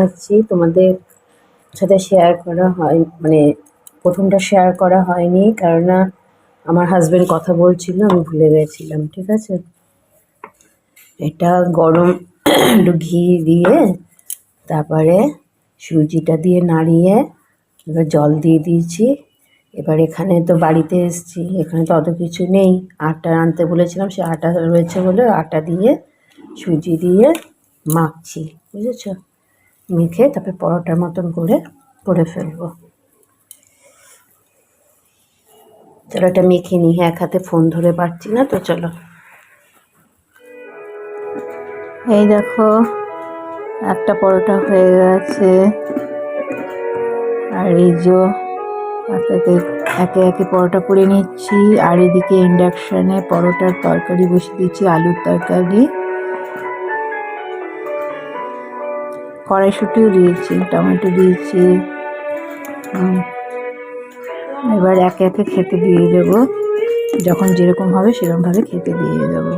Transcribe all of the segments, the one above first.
বানাচ্ছি তোমাদের সাথে শেয়ার করা হয় মানে প্রথমটা শেয়ার করা হয়নি, কেননা আমার হাজবেন্ড কথা বলছিল, আমি ভুলে গেছিলাম, ঠিক আছে? এটা গরম একটু ঘি দিয়ে, তারপরে সুজিটা দিয়ে নাড়িয়ে, এবার জল দিয়ে দিয়েছি। এবার এখানে তো বাড়িতে এসেছি, এখানে তো অত কিছু নেই। আটা আনতে বলেছিলাম, সে আটা রয়েছে বলে আটা দিয়ে সুজি দিয়ে মাখছি, বুঝেছ? মেখে তারপরে পরোটার মতন করে করে ফেলব। চলো এটা মেখে নিই এক হাতে ফোন ধরে পারছি না তো, চলো। এই দেখো, একটা পরোটা হয়ে গেছে। আর এই যে একে একে একে পরোটা করে নিচ্ছি। আর এদিকে ইন্ডাকশানে পরোটার তরকারি বসিয়ে দিচ্ছি, আলুর তরকারি। কড়াইশুটিও দিয়েছি টমেটো দিয়েছি। এবার একে একে খেতে দিয়ে দেবো। যখন যেরকম হবে সেরকমভাবে খেতে দিয়ে দেবো।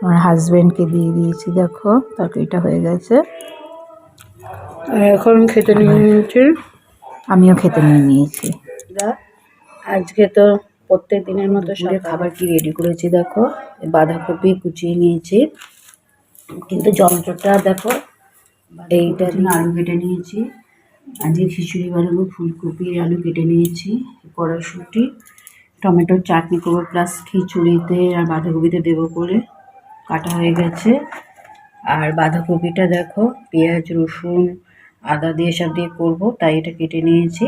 আমার হাজব্যান্ডকে দিয়ে দিয়েছি দেখো তরকারিটা হয়ে গেছে। এখন খেতে নিয়ে নিয়েছি। আমিও খেতে নিয়ে নিয়েছি। আজকে তো প্রত্যেক দিনের মতো সকালে। খাবার কি রেডি করেছি দেখো? বাঁধাকপি কুচিয়ে নিয়েছি। কিন্তু যন্ত্রটা দেখো এইটা আলু কেটে নিয়েছি। আজকে খিচুড়ি বানাবো ফুলকপি আলু কেটে নিয়েছি কড়াইশুঁটি টমেটোর চাটনি করব প্লাস খিচুড়িতে আর বাঁধাকপিতে দেবো করে। কাটা হয়ে গেছে। আর বাঁধাকপিটা দেখো পেঁয়াজ রসুন আদা দিয়ে সব দিয়ে করব তাই এটা কেটে নিয়েছি।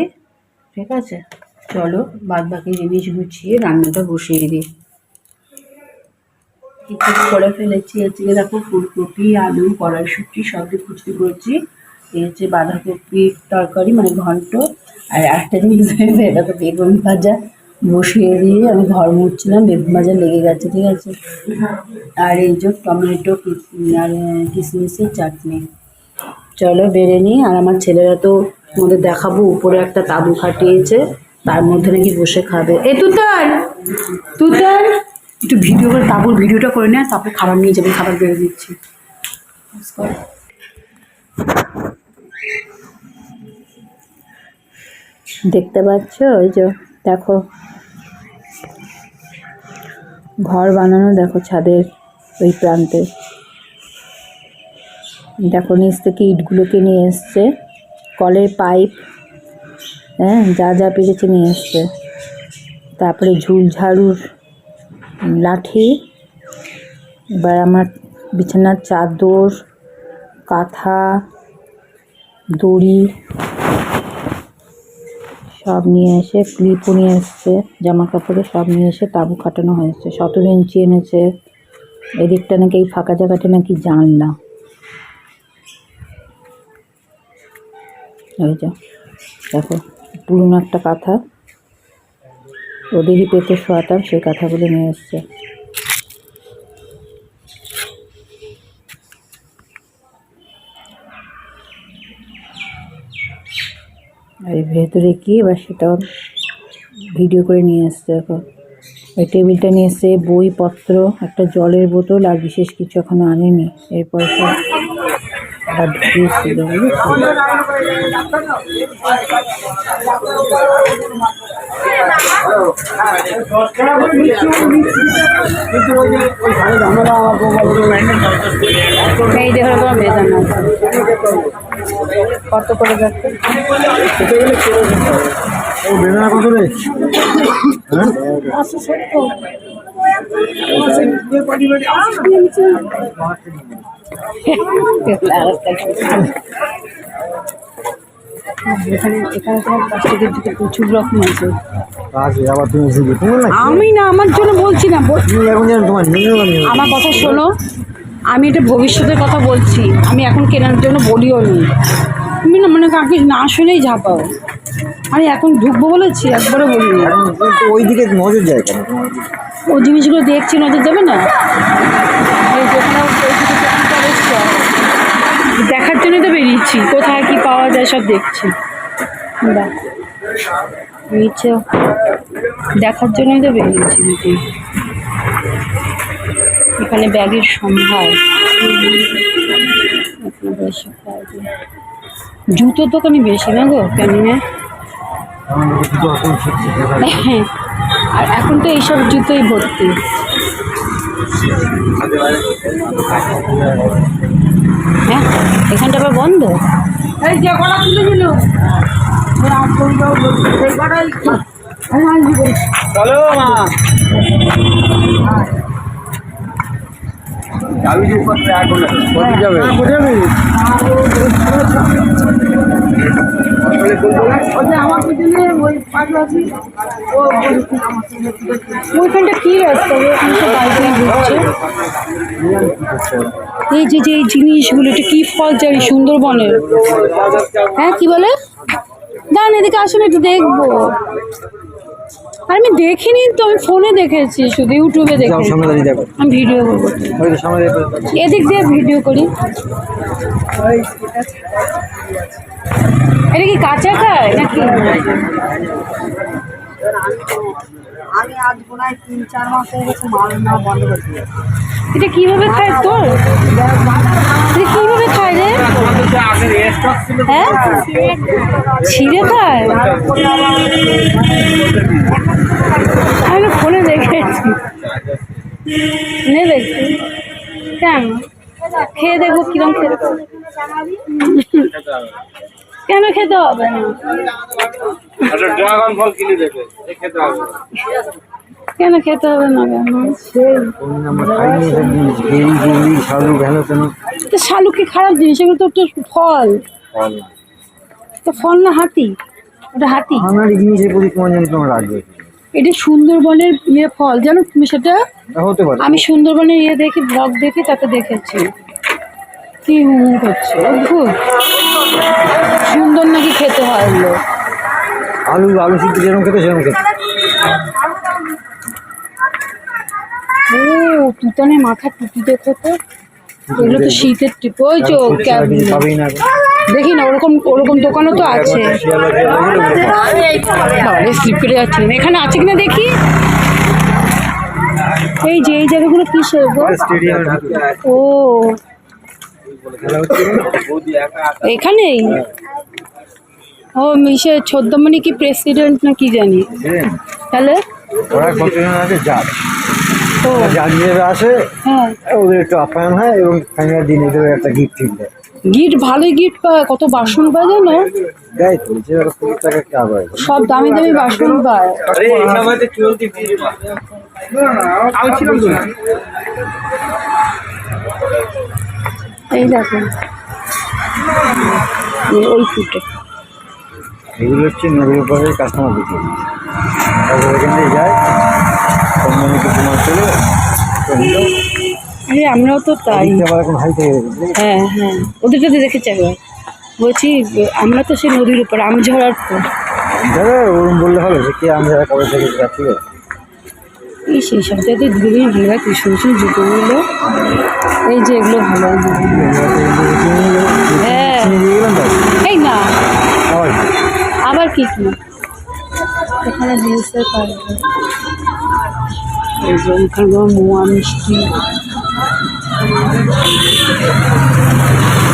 ঠিক আছে? চলো বাদ বাকি জিনিস গুছিয়ে রান্নাটা বসিয়ে দিই। কিছু করে ফেলেছি আজকে দেখো ফুলকপি, আলু, কড়াইশুঁটি সব দিয়ে কুচি করেছি। এই হচ্ছে বাঁধাকপির তরকারি মানে ঘন্ট। আর একটা জিনিস ভেবে দেখো বেগুন ভাজা। বসিয়ে দিয়ে আমি ঘর মুছছিলাম, বেগুন ভাজা লেগে গেছে, ঠিক আছে। আর এই যে টমেটো আর কিশমিশের চাটনি। চলো বেড়ে নিই। আর আমার ছেলেরা তো তোমাদের দেখাবো, উপরে একটা তাঁবু খাটিয়েছে। তার মধ্যে নাকি বসে খাবে। এ তুতার! তুতার! একটু ভিডিও করে তাঁবুর ভিডিওটা করে নেয় তারপরে খাবার নিয়ে যাবে খাবার বেড়ে দিচ্ছি। দেখতে পাচ্ছ? ওই যে দেখো। ঘর বানানো দেখো ছাদের ওই প্রান্তে। দেখো নিচ থেকে ইটগুলোকে নিয়ে এসছে। কলের পাইপ। হ্যাঁ যা যা পেরেছে নিয়ে এসছে। তারপরে ঝুল ঝাড়ুর লাঠি, এবার আমার বিছানার চাদর, কাঁথা, দড়ি, সব নিয়ে এসে ক্লিপও নিয়ে এসছে জামা কাপড়ে সব নিয়ে এসে তাঁবু খাটানো হয়েছে সতেরো ইঞ্চি এনেছে। এদিকটা নাকি এই ফাঁকা জায়গাটা নাকি জানলা। দেখো। পুরনো একটা কাঁথা। ওদেরই পেতে শোয়াতাম, সেই কাঁথাগুলো নিয়ে এসছে। আর ভেতরে কি? এবার সেটাও ভিডিও করে নিয়ে এসছে এখন। ওই টেবিলটা নিয়ে এসছে, বইপত্র, একটা জলের বোতল, আর বিশেষ কিছু এখনও আনেনি। এরপর আবার বুঝেছ এই দেখো তোমার বেদানা কত করে যাচ্ছে বেদনা কত রে এখানে এখানে তোমার প্লাস্টিকের দিকে প্রচুর রকম আছে আছে আবার তুমি এসে গিয়ে তোমার না আমি না আমার জন্য বলছি না বল- আমার কথা শোনো আমি এটা ভবিষ্যতের কথা বলছি আমি এখন কেনার জন্য বলিও নি। তুমি না মানে কাকে না শুনেই ঝাঁপাও আমি এখন ঢুকবো বলেছি একবারও বলিনি। তো ওই দিকে নজর যায় কেন তোমার ও জিনিসগুলো দেখছি নজর দেবে না? ওই দেখার জন্যই তো বেরিয়েছি। কোথায় কি পাওয়া যায় সব দেখছি। নিচে দেখার জন্যই তো বেরিয়েছি নাকি এখানে ব্যাগের সম্ভার। এখানে বেশ ব্যাগে। জুতোর দোকানে বেশি না গো কেন আর এখন তো এইসব জুতোই ভর্তি। হ্যাঁ এখানটা আবার বন্ধ? চলো মা। যাবি যে কোথায় এখন কোথায় যাবে। কোথায় যাবি। ওইখানটা কি রাস্তা এই যে যে এই জিনিসগুলো, এটা কি ফল জানি, সুন্দরবনের। হ্যাঁ কি বলে? দাঁড়ান এদিকে আসুন, একটু দেখব। আর আমি দেখিনি তো আমি ফোনে দেখেছি শুধু ইউটিউবে দেখি দেখেছি। আমি ভিডিও করব। এদিক দিয়ে ভিডিও করি। এটা কি কাঁচা খায় নাকি? আমি আজ প্রায় তিন, চার মাস হয়ে গেছে মাল না, বন্ধ। এটা কীভাবে এটা কীভাবে রে? হ্যাঁ? ছিঁড়ে খায়? আমি ফোনে দেখেছি। নে দেখছি কেন? খেয়ে দেখব কিরম খেতে কেন খেতে হবে না? ড্রাগন ফল কিনে দেবে? খেতে হবে। কেন খেতে হবে না কেন? শালু কি খারাপ জিনিস? এগুলো তো একটা ফল। ফল না। তো ফল না হাতি? ওটা হাতি। আমার জিনিসের প্রতি তোমার রাখবে এটা সুন্দরবনের ইয়ে ফল জানো তুমি সেটা? হতে পারে। আমি সুন্দরবনের ইয়ে দেখি ব্লগ দেখি তাতে দেখেছি। কি হু হু করছে? অদ্ভুত। সুন্দর নাকি খেতে হয় এগুলো আলু আলু সিদ্ধ যেরকম খেতে সেরকম খেতে। ও তুতানের মাথা টুপি দেখো তো। এগুলো তো শীতের টিপ। ওই না। দেখি না ওরকম ওরকম দোকানও তো আছে। স্লিপ এখানে আছে কিনা দেখি? এই যে এই জায়গাগুলো স্টেডিয়ামের ও? এখানেই? ও মিশে ছদ্মমণি কি প্রেসিডেন্ট না কি জানি? তাহলে? ওরা কতজন আছে? জাজ। ও। জাজ হিসেবে আসে হ্যাঁ। ওদের একটু আপ্যায়ন হয় এবং ফাইনাল দিন এদের একটা গিফট দেয় গিফট ভালোই গিফট পায় কত বাসন পায় জানো? সব দামি দামি বাসন পায়। এই দেখো। ওই ফুটে এগুলো হচ্ছে নদীর উপরে কাস্টমার দিতে তারপর এখান থেকে যায় কোম্পানিতে তোমার চলে আরে আমরাও তো তাই এদিকে আবার এখন হাই থেকে হ্যাঁ হ্যাঁ ওদেরটা তো দেখেছি একবার বলছি আমরা তো সেই নদীর উপর আম ঝরার দাদা ওরকম বললে হবে যে কে আমি যারা কবে থেকে এই সেই সব জায়গায় ভালো লাগে কৃষ্ণ কৃষ্ণ জুতোগুলো এই যে এগুলো ভালো হ্যাঁ এই না কি? আবার কি কি? এখানে জিনিসের এখানে মোয়া মিষ্টি।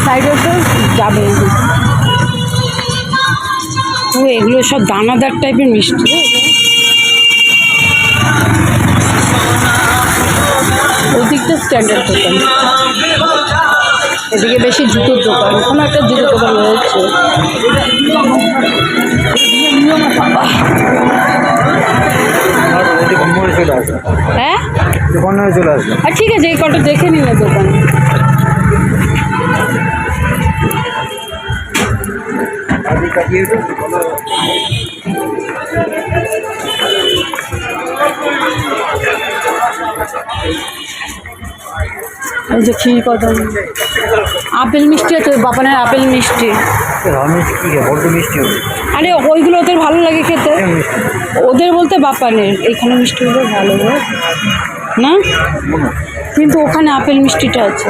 সাইডে তো যাবে। ও এগুলো সব দানাদার টাইপের মিষ্টি। ওদিকটা স্ট্যান্ডার্ড দোকান। এদিকে বেশি জুতোর দোকান। কোনো একটা জুতোর দোকান রয়েছে। হ্যাঁ? দোকানে চলে আসবে ঠিক আছে, এই কটা দেখে নিন দোকান। এই যে ক্ষীর কদম আপেল মিষ্টি আছে, বাপানের আপেল মিষ্টি। আমি কি বড্ড মিষ্টি হবে। আরে ওইগুলো ওদের ভালো লাগে খেতে। ওদের বলতে বাপানের এইখানে মিষ্টিগুলো ভালো গো না? কিন্তু ওখানে আপেল মিষ্টিটা আছে।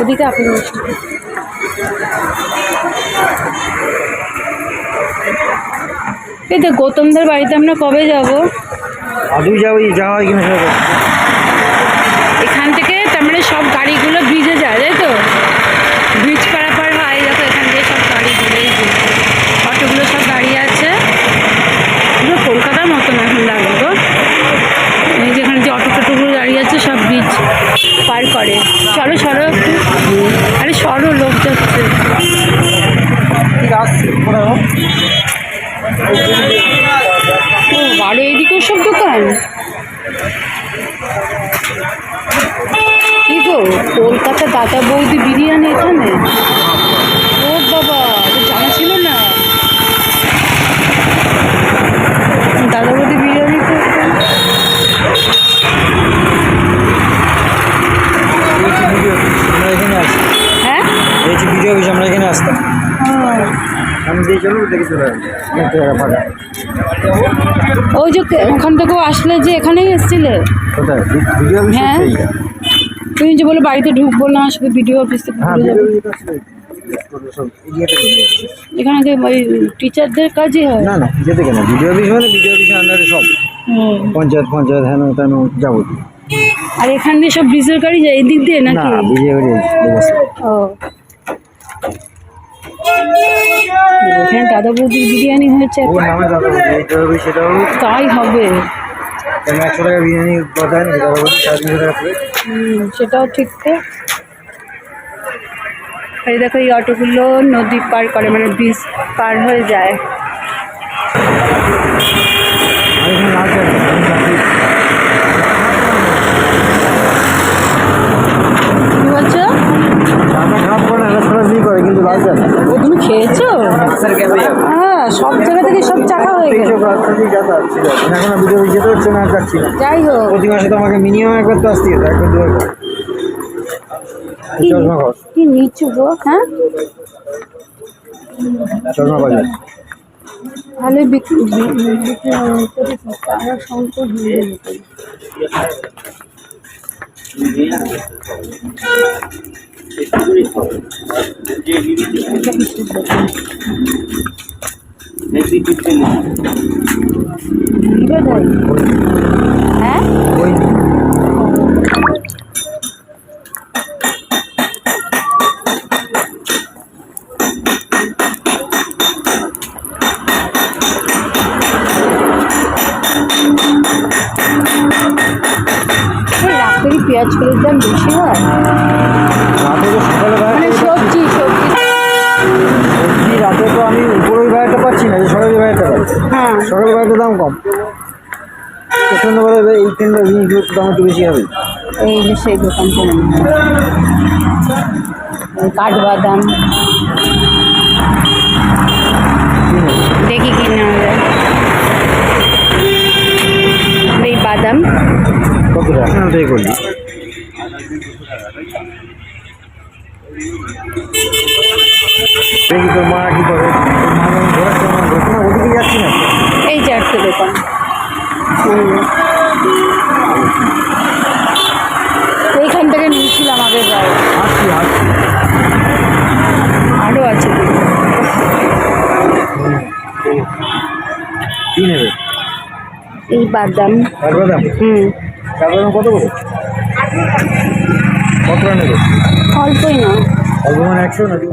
ওদিকে আপেল মিষ্টি। এই তো গৌতমদের বাড়িতে আমরা কবে যাব? আদৌ যাওয়া যাওয়া হয় কিনা সেটা দেখছি। এখান থেকে তার মানে সব গাড়িগুলো ব্রিজে যায় তাই তো ব্রিজ পারাপার হয় দেখো এখান থেকে সব গাড়িগুলো এই যে অটোগুলো সব দাঁড়িয়ে আছে পুরো কলকাতার মতন এখন লাগল গো এই যেখানে যে অটো টোটোগুলো দাঁড়িয়ে আছে সব ব্রিজ পার করে চলো সরো একটু আরে সরো লোক যাচ্ছে ও আরও এইদিকেও সব দোকান কি গো কলকাতা দাদা বৌদি বিরিয়ানি এখানে? ও বাবা জানা ছিল না। দাদা বৌদি বিরিয়ানি তো হ্যাঁ? এই যে ভিডিও আমরা এখানে আসতাম। আমি দিয়ে চলো দেখে চলে আসব। ওই যে ওখান থেকেও আসলে যে এখানেই এসছিলে? হ্যাঁ। তুমি যে বলে বাড়িতে ঢুকবো না শুধু ভিডিও অফিস হ্যাঁ। এখানে কি ওই টিচারদের কাজই হয়? না না যেতে কেন ভিডিও অফিস মানে ভিডিও অফিসের আন্ডারে সব। পঞ্চায়েত পঞ্চায়েত হেন তেন যাবতীয়। আর এখান দিয়ে সব গাড়ি যায়? এদিক দিয়ে নাকি? ও। দাদা বৌদির বিরিয়ানি হয়েছে। তাই হবে। একশো টাকা বিরিয়ানি সেটাও ঠিক তো। এই দেখো এই অটোগুলো নদী পার করে মানে ব্রিজ পার হয়ে যায়। তুমি খেয়েছো? হ্যাঁ সব জায়গা থেকে সব চাকা হয়ে যাতায়াত এখন ভিডিও যেতে হচ্ছে না যাচ্ছি না। যাই হোক। প্রতি মাসে তো আমাকে মিনিমাম একবার তো আসতে হতো একবার দুবার কি নিচু গো হ্যাঁ? চশমা বাজার ভালো বিক্রি বিক্রি করেছি তারা সংকট হয়ে যেত ভিড়ও দেয় হ্যাঁ পেঁয়াজ কলের দাম বেশি হয়? রাতে তো সকালে মানে বাইরে সবজি সবজি। সবজি রাতে তো আমি উপরে বাইরেটা পাচ্ছি না যে সকালে বাইরেটা পাচ্ছি। হ্যাঁ। দাম কম। সন্ধ্যাবেলা এই তিনটা জিনিসগুলো দাম একটু বেশি হবে। এই যে সেই কাঠবাদাম। দেখি কি এই বাদাম। দেখি তোর মা কি করে ওদিকে যাচ্ছি না এই চারটে দোকান। হুম। এইখান থেকে নিয়েছিলাম আগের বার। আসছি আসছি আরও আছে। কি নেবে এই বাদাম? কাঠবাদাম হুম কাঠবাদাম কত করে? কত নেবে অল্পই না। অল্প মানে একশো নাকি?